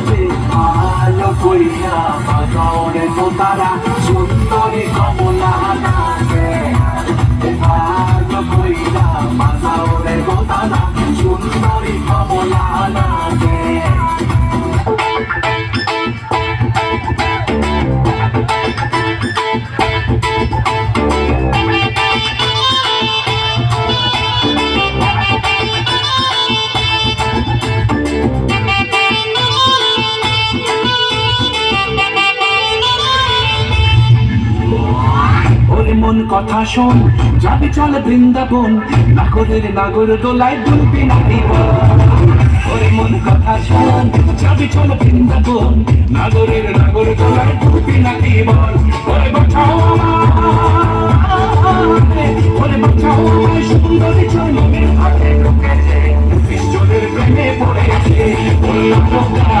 লাগো মাঝে আলো বাজারে তো তারা সুন্দরী কমলা নাচে আলো কইরা তো তারা সুন্দরী কমলা মন কথা শোন, যাবি চল বৃন্দাবন, নাগরের নাগর দোলায় দুলবি না ওরে মন কথা শোন, যাবি চল বৃন্দাবন, নাগরের নাগর দোলায় দুলবি না ওরে বাঁচাও ওরে বাঁচাও হাতে ঢুকেছে প্রেমে পড়েছে লোকটা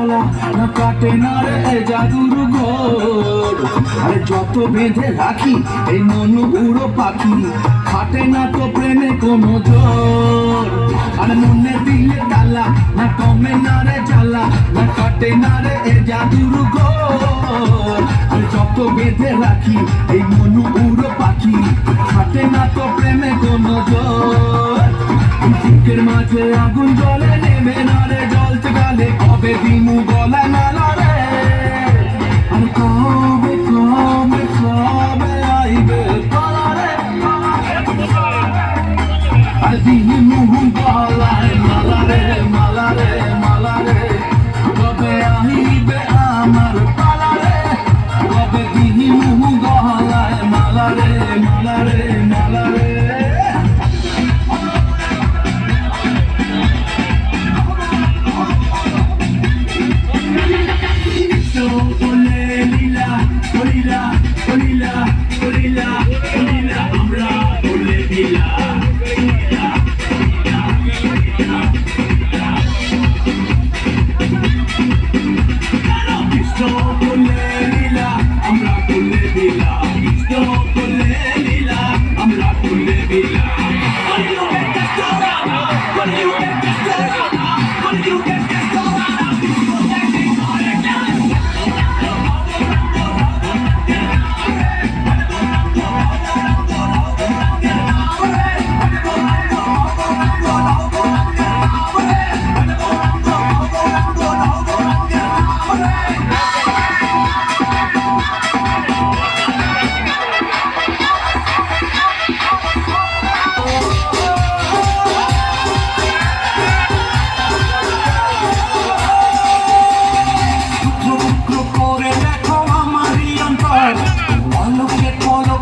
কাটে না রে জাদুর ঘোর। আরে যত বেঁধে রাখি, এই মন উড়ো পাখি, খাটে না তো প্রেমে কোনো জোর। আর মনে দিলে তালা, না কমে না রে জ্বালা, না কাটে না রে এ জাদুর ঘোর। আর যত বেঁধে রাখি, এই মন উড়ো পাখি, খাটে না তো প্রেমে কোনো জোর। মাঝে আগুন জলে নেমে না রে জলতে গালে, কবে দিমু গলা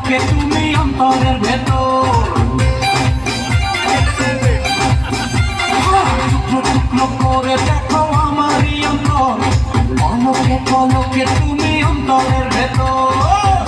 থাকবে তুমি অন্তরের ভেতর। টুকরো টুকরো করে দেখো আমারই অন্তর। পলকে পলকে তুমি অন্তরের ভেতর।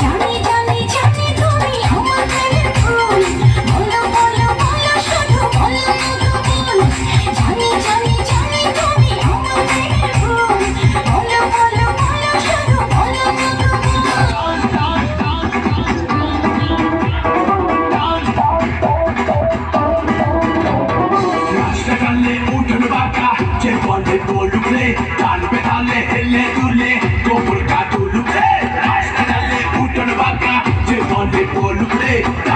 people look